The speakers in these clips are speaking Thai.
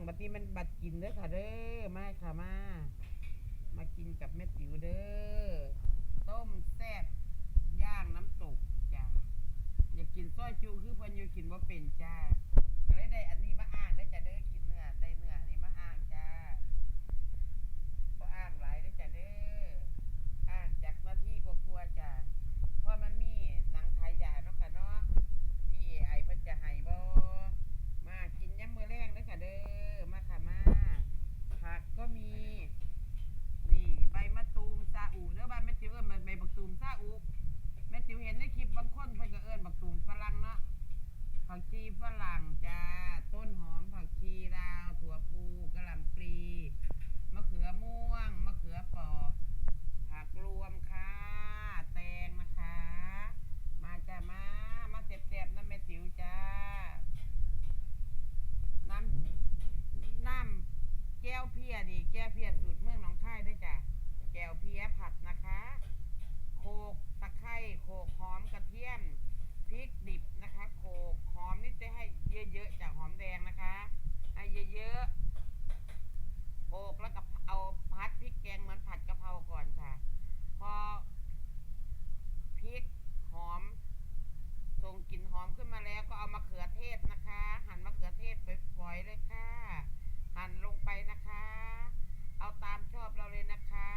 างบัดนี้มันบัดกินเด้อค่ะเด้อมาค่ะมา มากินกับแม่ติ๋วเด้อต้มแซ่บย่างน้ำตกจ้าอยากกินซอยจุคือเพิ่นอยู่กินบ่เป็นจ้าก็เลยได้อันนี้มาอ้างได้จ้าเด้อกินเนื้อได้เนื้อนี้มาอ้างจ้าบ่อ้างหลายได้อจ้าเด้ออ้างจากหน้าที่กลัวๆจ้าเพราะมันมีหนังขายยาเนาะค่ะเนาะพี่ไอเพิ่นจะให้บ่มากินยามมื้อแรงเด้อค่ะเด้อมาค่ะมาผักก็มี นี่ใบมะตูมซาอูเด้อบ้านแม่ติ๋วเอิ้นใบบักตูมซาอู แม่ติ๋วเห็น ในคลิปบางคนเพิ่นก็เอิ้นบักตูมฝรั่งเนาะผักชีฝรั่งจ้าต้นหอมผักชีลาวถั่วพูกะหล่ำปลีมะเขือม่วงมะเขือเปอผักรวมค่ะแตงนะคะ มาจ้ามามาเสียบๆน้ำแม่ติ๋วจ้าน้ำน้ำแก้วเพียดิแก้วเพียสูตรเมืองหนองคายด้วยจ้ะแก้วเพียผัดนะคะ โขลกตะไคร้โขลกหอมกระเทียมพริกดิบนะคะโขลกหอมนี่จะให้เยอะๆจากหอมแดงนะคะ ให้เยอะๆโขลกแล้วก็เอาพัดพริกแกงเหมือนผัดกะเพราก่อนค่ะ พอพริกหอมส่งกลิ่นหอมขึ้นมาแล้วก็เอามะเขือเทศนะคะ หั่นมะเขือเทศฝอยๆเลยค่ะ หั่นลงไปนะคะ เอาตามชอบเราเลยนะคะ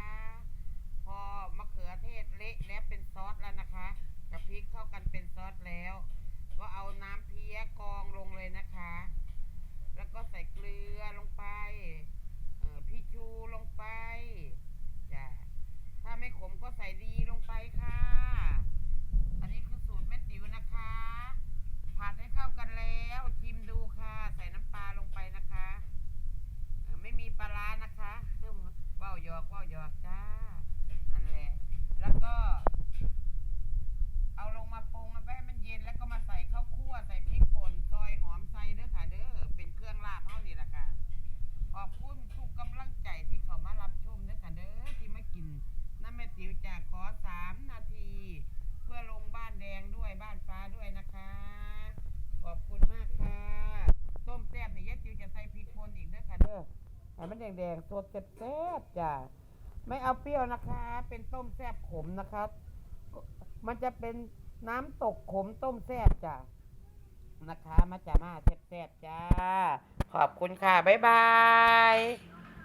พอมะเขือเทศเละแล้วเป็นซอสแล้วนะคะกับพริกเข้ากันเป็นซอส แล้ว ก็เอาน้ำเพี้ยกองลงเลยนะคะ แล้วก็ใส่เกลือลงไปเอ่อพี่ชูลงไปจ้ะถ้าไม่ขมก็ใส่ดีลงไปค่ะ อันนี้คือสูตรแม่ติ๋วนะคะ ผัดให้เข้ากันแล้วชิมดูค่ะ ใส่น้ำปลาลงไปนะคะเอ่อไม่มีปลาร้านะคะซึ่งเว้าหยอกเว้าหยอกจ้า ทุกกำลังใจที่เขามารับชมเด้อค่ะเด้อที่มากินน้ำแม่ติ๋วจากขอสามนาที เพื่อลงบ้านแดงด้วยบ้านฟ้าด้วยนะคะ ขอบคุณมากค่ะ ต้มแซ่บเนี่ยายติ๋วจะใส่พริกป่นอีกเด้อค่ะเด้อให้มันแดงๆสดแซ่บๆจ้ะไม่เอาเปรี้ยวนะคะ เป็นต้มแซ่บขมนะคะ มันจะเป็นน้ำตกขมต้มแซ่บจ้ะ นะคะมาจ้ามาแซ่บๆจ้า ขอบคุณค่ะ บ๊ายบาย